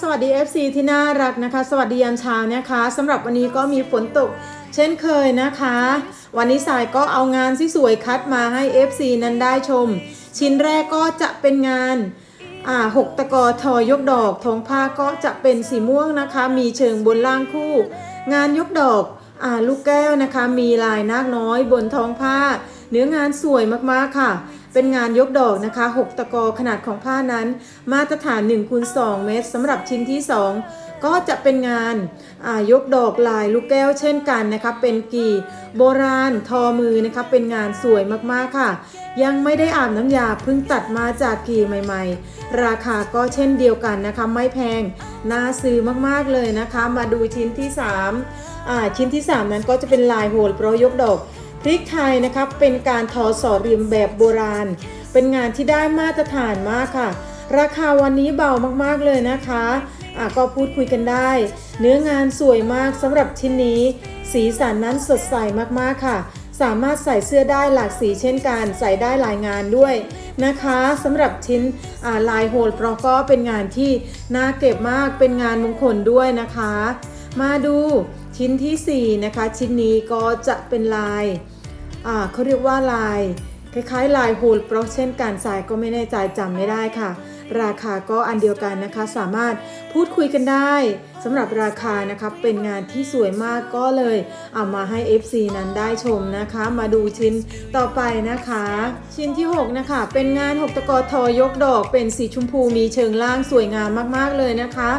สวัสดี FC ที่น่ารักนะคะ สวัสดียามเช้านะคะสำหรับวันนี้ก็มีฝนตกเช่นเคยนะคะ วันนี้สายก็เอางานที่สวยคัดมาให้ FC นั้นได้ชม ชิ้นแรกก็จะเป็นงานอ่าหกตะกอทอยกดอกทองผ้าก็จะเป็นสีม่วงนะคะ มีเชิงบนล่างคู่ งานยกดอกอ่าลูกแก้วนะคะ มีลายนาคน้อยบนท้องผ้า เนื้องานสวยมากๆค่ะ เป็นงานยกดอกนะคะ 6 ตะกอขนาดของผ้านั้น มาตรฐาน1คูณ2เมตรสำหรับชิ้นที่ 2 ก็จะเป็นงานายกดอกลายลูกแก้วเช่นกันนะคะ เป็นกี่โบราณทอมือนะคะ เป็นงานสวยมากๆค่ะ ยังไม่ได้อาบน้ำยาเพิ่งตัดมาจากกี่ใหม่ ๆ ราคาก็เช่นเดียวกันนะคะ ไม่แพงน่าซื้อมากๆเลยนะคะ มาดูชิ้นที่3ชิ้นที่ 3 นั้นก็จะเป็นลายโหลเพราะยกดอก พริกไทยนะครับเป็นการทอสอริมแบบโบราณ เป็นงานที่ได้มาตรฐานมากค่ะ ราคาวันนี้เบามากๆเลยนะคะอะก็พูดคุยกันได้ เนื้องานสวยมากสำหรับชิ้นนี้ สีสันนั้นสดใสมากๆค่ะ สามารถใส่เสื้อได้หลากสีเช่นกัน ใส่ได้หลายงานด้วยนะคะสำหรับชิ้นลายโฮลเพราะก็เป็นงานที่น่าเก็บมากเป็นงานมงคลด้วยนะคะ มาดูชิ้นทีสี่4 นะคะ ชิ้นนี้ก็จะเป็นลาย เขาเรียกว่าลายคล้ายๆลายโฮลเพราะเช่นการสายก็ไม่แน่ใจจำไม่ได้ค่ะ ราคาก็อันเดียวกันนะคะ สามารถพูดคุยกันได้สำหรับราคานะคะเป็นงานที่สวยมากก็เลยเอามาให้ FC นั้นได้ชมนะคะ มาดูชิ้นต่อไปนะคะ ชิ้นที่ 6 นะคะ เป็นงาน 6 ตะกอทอยกดอกเป็นสีชมพูมีเชิงล่างสวยงามมากๆเลยนะคะ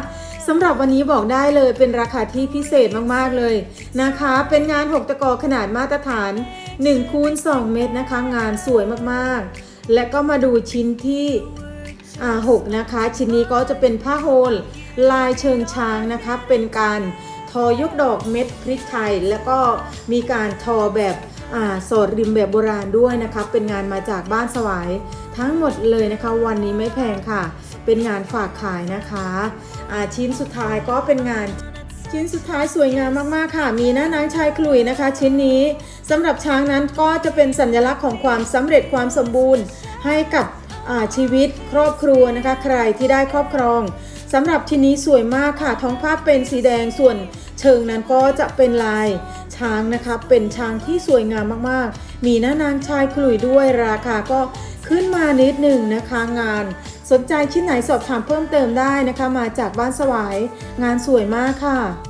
สำหรับวันนี้บอกได้เลยเป็นราคาที่พิเศษมากๆเลยนะคะ เป็นงาน 6 ตะกอขนาดมาตรฐาน1คูณ2เมตรนะคะ งานสวยมากๆ และก็มาดูชิ้นที่ อ่า6นะคะ ชิ้นนี้ก็จะเป็นผ้าโฮลลายเชิงช้างนะคะ เป็นการทอยกดอกเม็ดพริกไทย แล้วก็มีการทอแบบอ่าสอดริมแบบโบราณด้วยนะคะ เป็นงานมาจากบ้านสวายทั้งหมดเลยนะคะ วันนี้ไม่แพงค่ะ เป็นงานฝากขายนะคะอ่าชิ้นสุดท้ายก็เป็นงานชิ้นสุดท้ายสวยงามมากๆค่ะ มีหน้านางชายขลุ่ยนะคะ ชิ้นนี้สำหรับช้างนั้นก็จะเป็นสัญลักษณ์ของความสำเร็จความสมบูรณ์ ให้กับ ชีวิตครอบครัวนะคะ ใครที่ได้ครอบครองสำหรับชิ้นนี้สวยมากค่ะ ท้องผ้าเป็นสีแดงส่วนเชิงนั้นก็จะเป็นลายช้างนะคะ เป็นช้างที่สวยงามมากๆ มีหน้านางชายขลุ่ยด้วยราคาก็ขึ้นมานิดหนึ่งนะคะงาน สนใจชิ้นไหนสอบถามเพิ่มเติมได้นะคะ มาจากบ้านสวาย งานสวยมากค่ะ